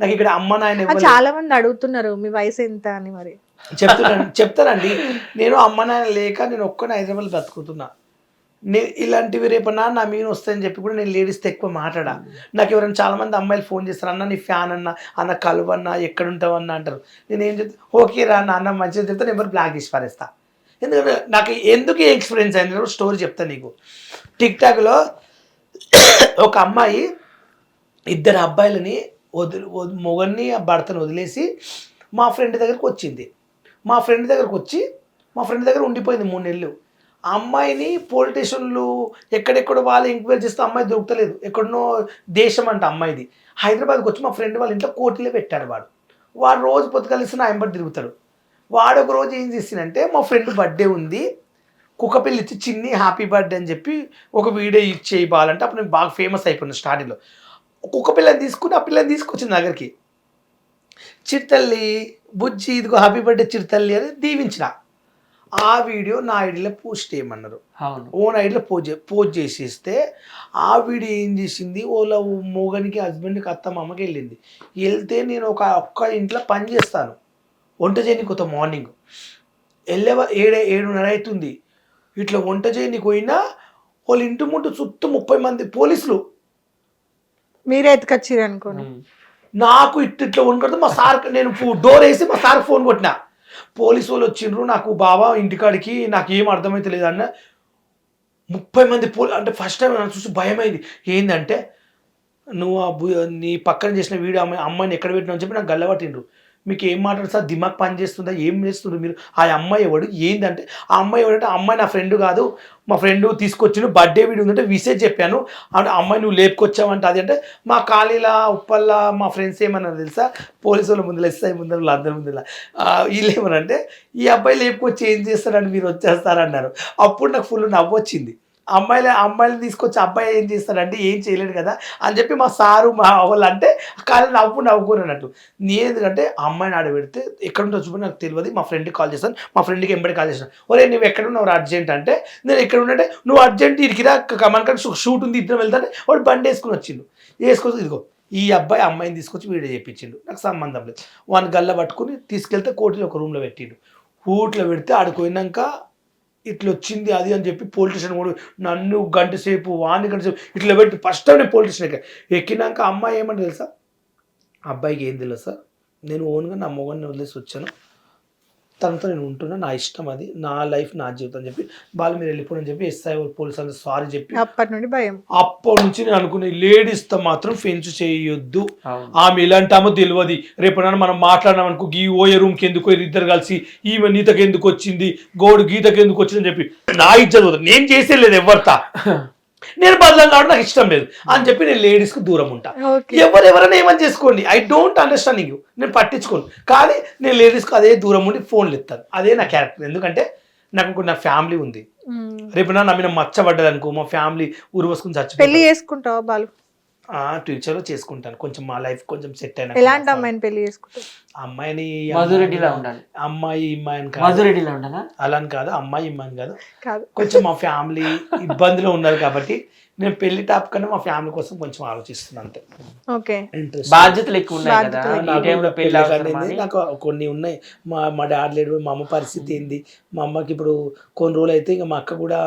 నాకు ఇక్కడ అమ్మ నాయన చాలా మంది అడుగుతున్నారు మీ వయసు ఎంత? అని మరి. చెప్తున్నాను చెప్తానండి. నేను అమ్మ నాయన లేక నేను ఒక్కనే హైదరాబాద్ బతుకుతున్నా. నేను ఇలాంటివి రేపన్నా నా మీద వస్తాయని చెప్పి కూడా నేను లేడీస్తో ఎక్కువ మాట్లాడా. నాకు ఎవరైనా చాలా మంది అమ్మాయిలు ఫోన్ చేస్తారు అన్న నీ ఫ్యాన్ అన్న అన్న కలువన్న ఎక్కడ ఉంటావన్నా అంటారు. నేను ఏం చెప్తా ఓకే రా నాన్న మంచిగా చెప్తే నేను ఎవరు బ్లాక్ చేసి పారేస్తా. ఎందుకంటే నాకు ఎందుకు ఎక్స్పీరియన్స్ అయింది? స్టోరీ చెప్తాను నీకు. టిక్ టాక్లో ఒక అమ్మాయి ఇద్దరు అబ్బాయిలని వదిలి మొగన్ని ఆ భర్తను వదిలేసి మా ఫ్రెండ్ దగ్గరకు వచ్చింది. మా ఫ్రెండ్ దగ్గరకు వచ్చి మా ఫ్రెండ్ దగ్గర ఉండిపోయింది మూడు నెలలు. ఆ అమ్మాయిని పోలీస్ స్టేషన్లు ఎక్కడెక్కడ వాళ్ళు ఎంక్వైరీ చేస్తే అమ్మాయి దొరుకుతలేదు. ఎక్కడనో దేశం అంట అమ్మాయిది. హైదరాబాద్కి వచ్చి మా ఫ్రెండ్ వాళ్ళ ఇంట్లో కోర్టులో పెట్టాడు వాడు. వాడు రోజు పొద్దుకలిసి నా ఎంబడి తిరుగుతాడు. వాడు ఒక రోజు ఏం చేసిందంటే మా ఫ్రెండ్ బర్త్డే ఉంది. కుక్కపిల్లి ఇచ్చి చిన్ని హ్యాపీ బర్త్డే అని చెప్పి ఒక వీడియో ఇచ్చేయి ఇచ్చేయాలంటే అప్పుడు నేను బాగా ఫేమస్ అయిపోయినా స్టార్టింగ్లో. కుక్క పిల్లని తీసుకుని ఆ పిల్లని తీసుకొచ్చింది దగ్గరికి. చిరుతల్లి బుజ్జి ఇదిగో హ్యాపీ బర్త్డే చిరుతల్లి అని దీవించిన. ఆ వీడియో నా ఐడిలో పోస్ట్ చేయమన్నారు. అవును. ఓన్ ఐడిలో పోజ్ పోజ్ చేసేస్తే ఆ వీడియో ఏం చేసింది? ఓలా మోగనికి హస్బెండ్కి అత్త మామకి వెళ్ళింది. వెళ్తే నేను ఒక ఒక్క ఇంట్లో పని చేస్తాను. వంట చేయని కొత్త మార్నింగ్ వెళ్ళే ఏడే ఏడున్నర అవుతుంది. ఇట్లా వంట చేయనికి పోయినా వాళ్ళ ఇంటి ముందు చుట్టూ ముప్పై మంది పోలీసులు మీరే ఎత్తుకొచ్చిరు అనుకోను. నాకు ఇట్ ఇట్లా ఉండకూడదు. మా సార్ నేను డోర్ వేసి మా సార్ ఫోన్ కొట్టిన. పోలీసు వాళ్ళు వచ్చిండ్రు నాకు బాబా ఇంటికాడికి నాకు ఏం అర్థమైతే లేదన్న ముప్పై మంది పోలీ అంటే ఫస్ట్ టైం నన్ను చూసి భయమైంది. ఏంటంటే నువ్వు నీ పక్కన చేసిన వీడియో అమ్మాయి అమ్మాయిని ఎక్కడ పెట్టినావు అని చెప్పి నాకు గల్లబట్టిండ్రు. మీకు ఏం మాట్లాడు సార్ దిమాగ్ పని చేస్తుందా? ఏం చేస్తుండ్రు మీరు? ఆ అమ్మాయి ఎవడు? ఏందంటే ఆ అమ్మాయి ఎవడంటే ఆ అమ్మాయి నా ఫ్రెండ్ కాదు. మా ఫ్రెండ్ తీసుకొచ్చిన బర్త్డే వీడియో ఉందంటే విసేజ్ చెప్పాను. అంటే అమ్మాయి నువ్వు లేపుకొచ్చావంటే అది అంటే మా ఖాళీలా ఉప్పల్లా మా ఫ్రెండ్స్ ఏమన్నారు తెలుసా? పోలీసు వాళ్ళ ముందు ఎస్ఐ ముందు అందరి ముందర. వీళ్ళు ఏమనంటే ఈ అబ్బాయి లేపుకొచ్చి ఏం చేస్తారని మీరు వచ్చేస్తారన్నారు. అప్పుడు నాకు ఫుల్ నవ్వు వచ్చింది అమ్మాయిలు అమ్మాయిని తీసుకొచ్చి అబ్బాయి ఏం చేస్తాడంటే ఏం చేయలేడు కదా అని చెప్పి మా సారు మా వాళ్ళు అంటే కానీ నవ్వు నవ్వుకోరు అన్నట్టు. నేను ఎందుకంటే అమ్మాయిని ఆడ పెడితే ఎక్కడ ఉంటుందో చూపి నాకు తెలియదు. మా ఫ్రెండ్కి కాల్ చేస్తాను. మా ఫ్రెండ్కి ఎంబడి కాల్ చేస్తాను. ఒరే నువ్వు ఎక్కడ ఉన్నావు? అర్జెంట్ అంటే నేను ఎక్కడ ఉన్నట్టే నువ్వు అర్జెంట్ ఇరికిరా మనకంటే షూట్ ఉంది ఇద్దరం వెళ్తానే వాడు బండి వేసుకుని వచ్చిండు. వేసుకొని ఇదిగో ఈ అబ్బాయి అమ్మాయిని తీసుకొచ్చి వీడియో చేయించిండు నాకు సంబంధం లేదు. వాని గల్ల పట్టుకుని తీసుకెళ్తే కోటిలో ఒక రూమ్లో పెట్టిండు. ఊట్లో పెడితే ఆడికి పోయినాక ఇట్లా వచ్చింది అది అని చెప్పి పోలీస్ స్టేషన్ కూడా నన్ను గంట సేపు వాణి గంట సేపు ఇట్లా పెట్టి ఫస్ట్ టైం నేను పోలీస్ స్టేషన్ ఎక్కినాక అమ్మాయి ఏమంటే తెలుసా? అబ్బాయికి ఏం తెలుసా సార్ నేను ఓన్గా నా మొగన్ని వదిలేసి వచ్చాను. తనతో నేను ఉంటున్నా. నా ఇష్టం అది. నా లైఫ్ నా జీవితం అని చెప్పి. వాళ్ళు మీరు వెళ్ళిపోండి చెప్పి ఎస్ఐ పోలీస్ అందరూ సారీ చెప్పి. అప్పటి నుండి భయం. అప్పటి నుంచి నేను అనుకునే లేడీస్తో మాత్రం ఫెన్స్ చేయొద్దు. ఆమె ఇలాంటామో తెలియదు రేపు నాన్న మనం మాట్లాడినాం అనుకో ఈ ఓయే రూమ్కి ఎందుకు ఇద్దరు కలిసి ఈమె నీతకి ఎందుకు వచ్చింది? గోడు గీతకి ఎందుకు వచ్చిందని చెప్పి. నా పోతుంది. నేను చేసే లేదు ఎవరితా. నేను బదలం కావడం నాకు ఇష్టం లేదు. అని చెప్పి నేను లేడీస్కి దూరం ఉంటా. ఎవరెవరైనా ఏమని చేసుకోండి. ఐ డోంట్ అండర్స్టాండింగ్ యూ నేను పట్టించుకోను. కానీ నేను లేడీస్కి అదే దూరం ఉండి ఫోన్లు ఎత్తాను అదే నా క్యారెక్టర్ ఎందుకంటే నాకు నా ఫ్యామిలీ ఉంది. రేపు నా మీద మచ్చబడ్డది అనుకో మా ఫ్యామిలీ ఉరువసుకుని పెళ్ళి చచ్చిపోయి చేసుకుంటావా బాలు? ఫ్యూచర్లో చేసుకుంటాను. కొంచెం మా లైఫ్ కొంచెం సెట్ అయినా ఎలాంటి అమ్మాయిని పెళ్ళి చేసుకుంటావు? అమ్మాయిని మధురెడ్డిలా ఉండాలి. అమ్మాయి ఇమ్మాయిని కాదు. మధురెడ్డిలా ఉండాలా? అలా అని కాదు అమ్మాయి ఇమ్మాయిని కాదు. కాదు. కొంచెం మా ఫ్యామిలీ ఇబ్బందిలో ఉన్నారు కాబట్టి నేను పెళ్ళి టాప్ కన్నా మా ఫ్యామిలీ కోసం కొంచెం ఆలోచిస్తున్నాను అంతే. ఓకే. ఇంట్రెస్ట్ బాధ్యతలు ఎక్కువ ఉన్నాయి కదా? బాధ్యతలు ఈ నాకు టైంలో పెళ్ళి కొన్ని ఉన్నాయి. మా మా డాడీ లేడు మా అమ్మ పరిస్థితి ఏంది? మా అమ్మకి ఇప్పుడు కొన్ని రోజులు అయితే ఇంకా మా అక్క కూడా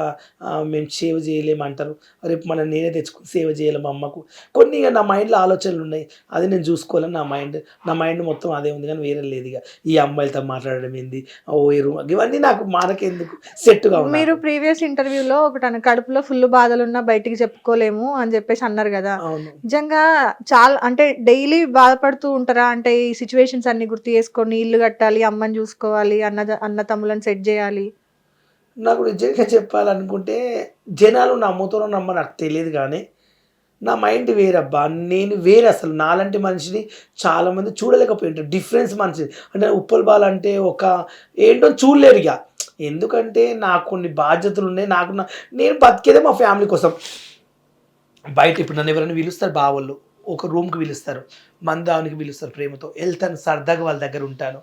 మేము సేవ చేయలేము అంటారు రేపు మనం నేనే తెచ్చుకుని సేవ చేయాలి మా అమ్మకు. కొన్ని ఇక నా మైండ్లో ఆలోచనలు ఉన్నాయి. అది నేను చూసుకోవాలని నా మైండ్ నా మైండ్ మొత్తం అదే ఉంది కానీ వేరే లేదు ఇక. ఈ అమ్మాయిలతో మాట్లాడడం ఏంది? ఓ రూమ్ ఇవన్నీ నాకు మనకెందుకు సెట్గా మీరు ప్రీవియస్ ఇంటర్వ్యూలో ఒకటి కడుపులో ఫుల్ బాధలు ఉన్నా బయటికి చెప్పుకోలేము అని చెప్పేసి అన్నారు కదా. నిజంగా చాలా అంటే డైలీ బాధపడుతూ ఉంటారా? అంటే ఈ సిచ్యువేషన్స్ అన్ని గుర్తు చేసుకొని ఇల్లు కట్టాలి అమ్మని చూసుకోవాలి అన్న అన్న తమ్ములను సెట్ చేయాలి? నాకు నిజంగా చెప్పాలనుకుంటే జనాలు నమ్ముతారో నమ్మ నాకు తెలియదు కానీ నా మైండ్ వేరబ్బా నేను వేరే అసలు. నాలాంటి మనిషిని చాలామంది చూడలేకపోయింటారు. డిఫరెన్స్ మనిషి. అంటే ఉప్పల్ బాల్ అంటే ఒక ఏంటో చూడలేరు ఇక. ఎందుకంటే నాకు కొన్ని బాధ్యతలు ఉన్నాయి. నాకు నేను బతికేదే మా ఫ్యామిలీ కోసం. బయట ఇప్పుడు నన్ను ఎవరైనా పిలుస్తారు బావోళ్ళు. ఒక రూమ్కి పిలుస్తారు. మందానికి పిలుస్తారు ప్రేమతో. వెళ్తాను సరదాగా వాళ్ళ దగ్గర ఉంటాను.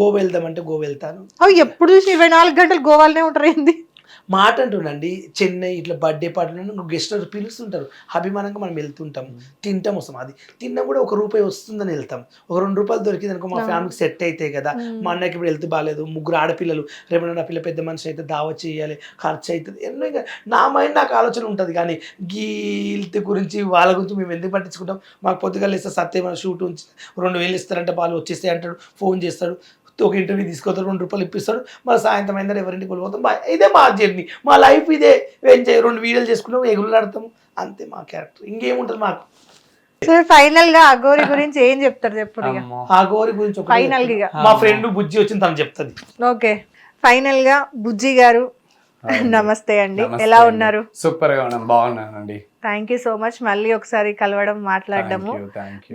గోవా వెళ్దామంటే గోవా వెళ్తాను. అవి ఎప్పుడు ఇరవై నాలుగు గంటలు గోవాలనే ఉంటారు ఏంది? మాట అంటుండండి చెన్నై ఇట్లా బర్త్డే పార్టీలో గెస్ట్ పిలుస్తుంటారు. అభిమానంగా మనం వెళ్తుంటాం. తింటాం వస్తాం. అది తిన్నా కూడా ఒక రూపాయి వస్తుందని వెళ్తాం. ఒక రెండు రూపాయలు దొరికింది అనుకో మా. ఫ్యామిలీకి సెట్ అవుతాయి కదా. మా అన్నకి ఇప్పుడు వెళ్తే బాగాలేదు. ముగ్గురు ఆడపిల్లలు. రేపు నా పిల్ల పెద్ద మనిషి అయితే దావా చేయాలి ఖర్చు అవుతుంది. ఎన్నో నా మైండ్ నాకు ఆలోచన ఉంటుంది. కానీ గీల్త్ గురించి వాళ్ళ గురించి మేము ఎందుకు పట్టించుకుంటాం? మాకు పొద్దుగా ఇస్తే సత్యం షూట్ ఉంచి రెండు వేలు ఇస్తారంటే వాళ్ళు వచ్చేస్తే అంటాడు ఫోన్ చేస్తాడు ఒక ఇంటర్వ్యూ తీసుకొస్తాడు రెండు రూపాయలు ఇప్పిస్తాడు. మళ్ళీ సాయంత్రం అయిందా ఎవరింటికి వెళ్ళిపోతాం. బా- ఇదే మా జర్నీ. మా లైఫ్ ఇదే. ఎంజాయ్ రెండు వీడియోలు ఎగులు ఆడతాం అంతే మా క్యారెక్టర్. ఇంకేముంటుంది మాకు? సార్ ఫైనల్గా అగోరి గురించి ఏం చెప్తారు చెప్పుడు. ఆ గోరి గురించి Final గా. మా ఫ్రెండ్ బుజ్జి వచ్చింది తను చెప్తుంది. ఓకే. ఫైనల్గా బుజ్జి గారు నమస్తే అండి. ఎలా. ఉన్నారు? సూపర్గా ఉన్నాను బాగున్నానండి. థ్యాంక్ యూ సో మచ్ మళ్ళీ ఒకసారి కలవడం మాట్లాడడము.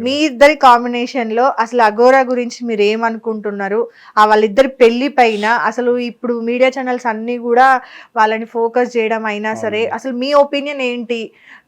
మీ ఇద్దరి కాంబినేషన్లో అసలు అగోరా గురించి మీరు ఏమనుకుంటున్నారు? ఆ వాళ్ళిద్దరి పెళ్ళి పైన అసలు ఇప్పుడు మీడియా ఛానల్స్ అన్ని కూడా వాళ్ళని ఫోకస్ చేయడం అయినా సరే. అసలు మీ ఒపీనియన్ ఏంటి?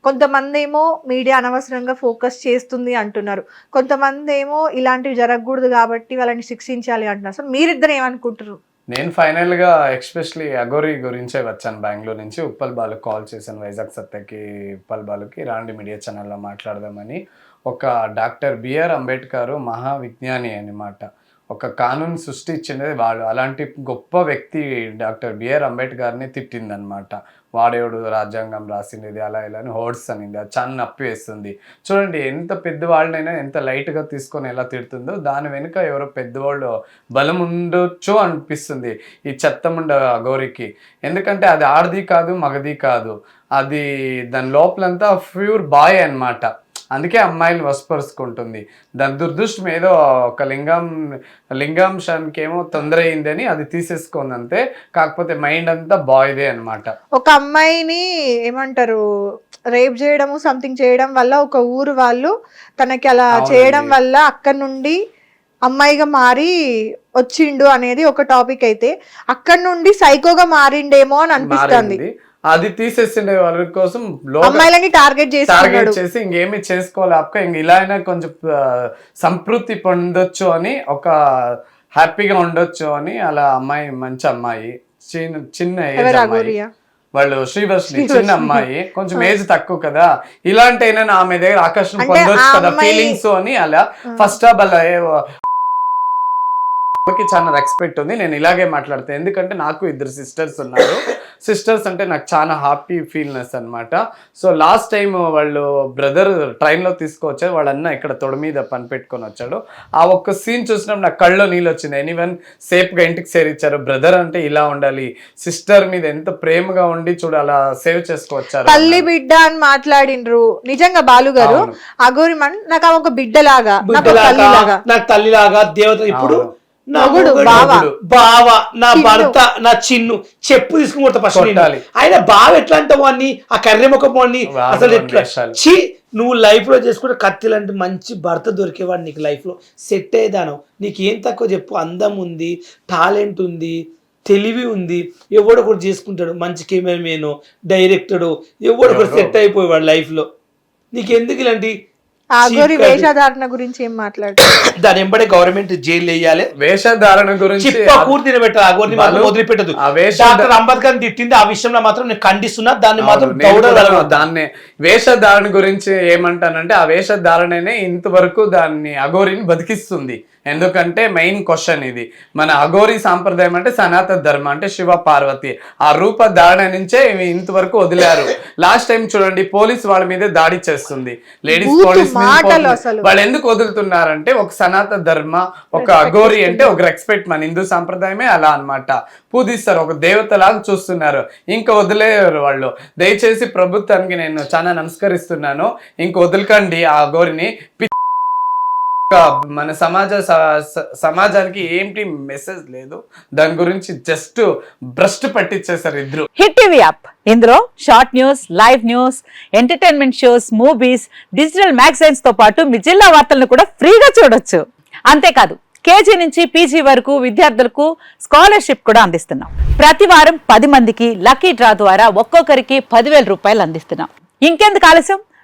కొంతమంది ఏమో మీడియా అనవసరంగా ఫోకస్ చేస్తుంది అంటున్నారు. కొంతమంది ఏమో ఇలాంటివి జరగకూడదు కాబట్టి వాళ్ళని శిక్షించాలి అంటున్నారు. అసలు మీరిద్దరు ఏమనుకుంటారు నేను ఫైనల్గా ఎక్స్పెషలీ అగోరి గురించే వచ్చాను బెంగళూరు నుంచి. ఉప్పల్ బాలు కాల్ చేశాను వైజాగ్ సత్తకి ఉప్పల్ బాలుకి రాండి మీడియా ఛానల్లో మాట్లాడదామని. ఒక డాక్టర్ బిఆర్ అంబేద్కర్ మహా విజ్ఞాని అన్నమాట. ఒక కానూన్ సృష్టించినది వాళ్ళు అలాంటి గొప్ప వ్యక్తి డాక్టర్ బిఆర్ అంబేద్కర్ని తిట్టిందనమాట వాడేవుడు? రాజ్యాంగం రాసింది అలా ఇలా అని. హోర్డ్స్ అనింది అది చాలా నప్పి వేస్తుంది. చూడండి ఎంత పెద్దవాళ్ళనైనా ఎంత లైట్గా తీసుకొని ఎలా తిడుతుందో దాని వెనుక ఎవరో పెద్దవాళ్ళు బలం ఉండొచ్చు అనిపిస్తుంది ఈ చెత్తముండ గౌరికి. ఎందుకంటే అది ఆడది కాదు మగది కాదు. అది దాని లోపలంతా ప్యూర్ బాయ్ అనమాట అందుకే అమ్మాయిలు వసపరుచుకుంటుంది. దాని దుర్దృష్టం ఏదో ఒక లింగం లింగాంశానికి ఏమో తొందర అయిందని అది తీసేసుకుంది అంతే కాకపోతే మైండ్ అంతా బాయ్దే అన్నమాట. ఒక అమ్మాయిని ఏమంటారు రేప్ చేయడము సంథింగ్ చేయడం వల్ల ఒక ఊరు వాళ్ళు తనకి అలా. చేయడం వల్ల అక్కడ నుండి అమ్మాయిగా మారి వచ్చిండు అనేది ఒక టాపిక్ అయితే అక్కడ నుండి సైకోగా మారిండేమో అని అనిపిస్తుంది. అది తీసేసిండే వాళ్ళ కోసం అమ్మాయిలని టార్గెట్ చేస్తున్నాడు టార్గెట్ చేసి ఇంకేమి చేసుకోవాలి. అక్క ఇంక ఇలా అయినా కొంచెం సంతృప్తి పొందొచ్చు అని ఒక హ్యాపీగా ఉండొచ్చు అని అలా అమ్మాయి మంచి అమ్మాయి చిన్న చిన్న ఏజ్ అమ్మాయి. వాళ్ళు శ్రీవర్షిని. చిన్న అమ్మాయి. కొంచెం ఏజ్ తక్కువ కదా. ఇలాంటి అయినా ఆమె దగ్గర ఆకర్షణ పొందొచ్చు కదా ఫీలింగ్స్ అని అలా. ఫస్ట్ ఆఫ్ ఆల్ చాలా రెస్పెక్ట్ ఉంది. నేను ఇలాగే మాట్లాడతాను ఎందుకంటే నాకు ఇద్దరు సిస్టర్స్ ఉన్నారు. సిస్టర్స్ అంటే నాకు చాలా హ్యాపీ ఫీల్నెస్ అన్నమాట. సో లాస్ట్ టైం వాళ్ళు బ్రదర్ ట్రైన్లో తీసుకొచ్చారు. వాళ్ళ అన్న ఇక్కడ తొడ మీద పని పెట్టుకొని వచ్చాడు. ఆ ఒక్క సీన్ చూసినప్పుడు నాకు కళ్ళలో నీళ్ళు వచ్చింది. ఎనీవన్ సేఫ్గా ఇంటికి చేరిచ్చారు? బ్రదర్ అంటే ఇలా ఉండాలి. సిస్టర్ మీద ఎంత ప్రేమగా ఉండి చూడు అలా సేవ్ చేసుకొచ్చారు తల్లి బిడ్డ అని మాట్లాడిండ్రు. నిజంగా బాలు గారు? అవును. అగోరి మన్ నాకు ఆమె ఒక బిడ్డలాగా నాకు తల్లిలాగా. దేవత. ఇప్పుడు అవును. నా మొగుడు, మొగుడు, బావ. నా. భర్త నా చిన్ను చెప్పు తీసుకుని కొడతా ఫస్ట్ నేను. ఆయన బావ ఎట్లా అంటే వాడిని ఆ కర్రె ముఖం వాడిని వాడు అసలు ఎట్లా. ఛీ నువ్వు లైఫ్లో చేసుకుంటే కత్తి లాంటి మంచి భర్త దొరికేవాడు నీకు లైఫ్లో సెట్ అయ్యేదాను నీకు ఏం తక్కువ చెప్పు అందం ఉంది టాలెంట్ ఉంది తెలివి ఉంది ఎవడో ఒకటి చేసుకుంటాడు మంచి కెమెరామేనో డైరెక్టరు ఎవడో ఒకటి. సెట్ అయిపోయేవాడు లైఫ్లో నీకు ఎందుకు ఇలాంటి ఆ అగోరి చీప్ కాదు. వేషధారణ గురించి ఏం మాట్లాడుతున్నారు దాని ఎంబడే గవర్నమెంట్ జైలు వేయాలి. వేషధారణ గురించి చిప్ప కూర్తి తినబెట్టాలి ఆ గోరిని మాత్రం వదిలిపెట్టదు. డాక్టర్ అంబేద్కర్ తిట్టింది. ఆ విషయంలో మాత్రం నేను ఖండిస్తున్నా. దాన్ని మాత్రం దాన్నే వేషధారణ గురించి ఏమంటానంటే ఆ వేషధారణనే ఇంతవరకు దాన్ని అఘోరిని బతికిస్తుంది. ఎందుకంటే మెయిన్ క్వశ్చన్ ఇది. మన అఘోరి సాంప్రదాయం అంటే సనాతన ధర్మ అంటే శివ పార్వతి. ఆ రూప ధారణ నుంచే ఇంతవరకు వదిలారు. లాస్ట్ టైం చూడండి పోలీస్ వాళ్ళ మీద దాడి చేస్తుంది. Ladies police. వాళ్ళు ఎందుకు వదులుతున్నారంటే ఒక సనాతన ధర్మ ఒక అఘోరి అంటే ఒక రెస్పెక్ట్ మన హిందూ సాంప్రదాయమే అలా అన్నమాట. పూజిస్తారు ఒక దేవతలాగా చూస్తున్నారు. ఇంకా వదిలేరు వాళ్ళు. దయచేసి ప్రభుత్వానికి నేను చాలా నమస్కరిస్తున్నాను. ఇంక వదలకండి ఆ అఘోరిని. పి- మన సమాజ సమాజానికి ఏంటి మెసేజ్ లేదు. దాని గురించి జస్ట్ భ్రష్ట్ పట్టించేసారు ఇద్దరు. Hit TV app. ఇందులో short news live news entertainment shows movies digital మ్యాగజైన్స్తో పాటు మీ జిల్లా వార్తలను కూడా ఫ్రీగా చూడొచ్చు. అంతేకాదు కేజీ నుంచి పీజీ వరకు విద్యార్థులకు స్కాలర్షిప్ కూడా అందిస్తున్నాం. ప్రతి వారం పది మందికి లక్కీ డ్రా ద్వారా ఒక్కొక్కరికి పదివేల రూపాయలు అందిస్తున్నాం. ఇంకెందుకు ఆలస్యం?